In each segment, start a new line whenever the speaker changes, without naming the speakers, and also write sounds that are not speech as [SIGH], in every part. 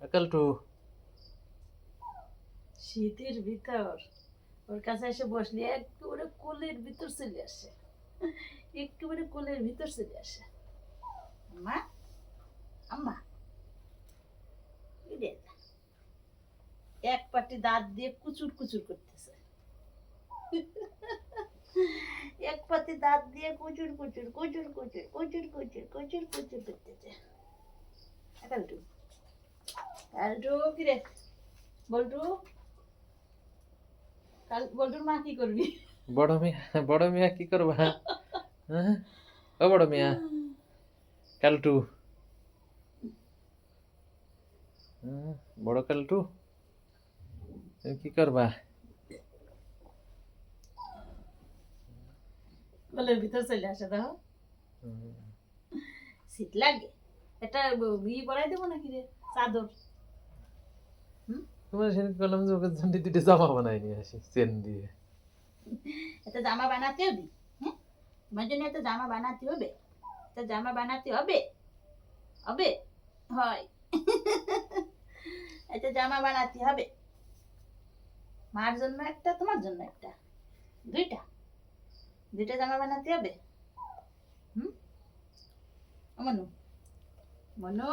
কালটু
শীতের ভিতর। ওর কাছে এসে বসলি একেবারে কোলের ভিতর চলে আসে। একেবারে কোলের ভিতর চলে আসে। আম্মা আম্মা। এক পাটি দাঁত দিয়ে কুচুর কুচুর করতেছে। এক পাটি দাঁত দিয়ে কুচুর কুচুর কুচুর কুচুর কুচুর কুচুর কুচুর কুচুর করতেছে। কালটু কালটু কি রে বল্টু? কাল বল্টুর মা কি করবি?
বড় মিয়া বড় মিয়া কি করবা? হ্যাঁ? ও বড় মিয়া কালটু। হ্যাঁ, বড় কালটু কি করবা?
কলের ভিতর চলে আসে দেখো। শীত লাগে। এটা ই পরাই দেবো নাকি রে? চাদর।
তোমার সেদিন বললাম যে ওকে জন্য দুটো জামা বানাই নিয়ে আসি, চেন দিয়ে।
এটা জামা বানাতে হবে তোমার জন্য একটা জামা বানাতে হবে, একটা জামা বানাতে হবে হবে? হয়। [LAUGHS] একটা জামা বানাতে হবে। মার জন্য একটা, তোমার জন্য একটা, দুইটা। দুইটা জামা বানাতে হবে। হুম? মনু। মনু?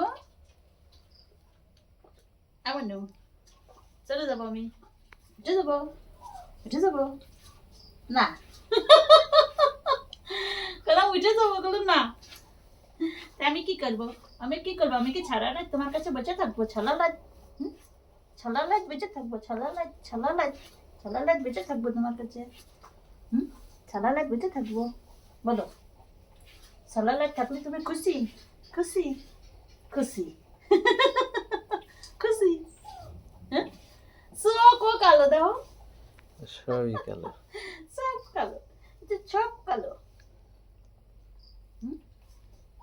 আ মনু। চলে যাব আমি উঠে যাব উঠে যাব না কলাম উঠে যাব বললাম না আমি কি করব আমি কি করব আমি কি ছাড়া লাইট তোমার কাছে বেঁচে থাকব ছলা হুম? ছলা লাইট বেঁচে থাকব ছলা লাইট ছলা লাইট ছলা লাইট বেঁচে থাকব তোমার কাছে হুম ছলা লাইট বেঁচে থাকব বলো ছলা লাইট থাকলে তুমি খুশি খুশি খুশি হ্যাঁ চোখ ও কালো দেখো
সবই কালো
সব কালো সব কালো।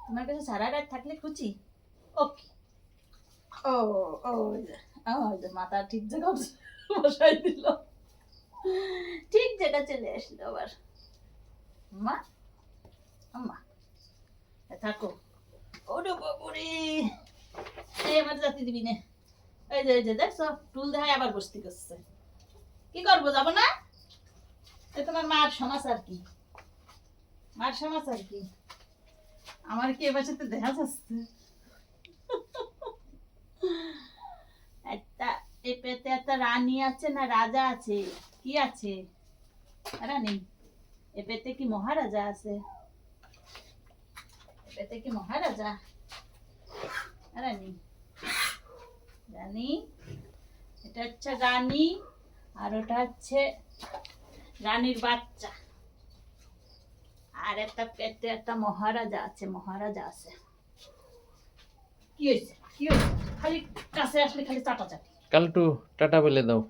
তোমার কাছে সারা রাত থাকলে খুশি ওকে। ও ও যে, মাথা ঠিক জায়গা বসাই দিল। ঠিক জায়গা চলে আসলো আবার। মা থাকো। দিবি না। এই যে দেখছ? টুল দেখায় আবার বসতে করছে। কি করব, যাব না? তোমার মার সমাচার কি। মার সমাচার কি। আমার কি এবার সাথে দেখা যাচ্ছে? একটা একটা রানী আছে না, রাজা আছে। কি আছে? রানী এ পেতে কি মহারাজা আছে? এ পেতে কি মহারাজা? রানী রানী এটা হচ্ছে রানী। আর ওটা হচ্ছে রানীর বাচ্চা। আর একটা পেটে একটা মহারাজা আছে মহারাজা আছে। কি হয়েছে? কি হয়েছে? খালি কাছে আসলে খালি চাটা চাটি
কালটু, টাটা বলে দাও।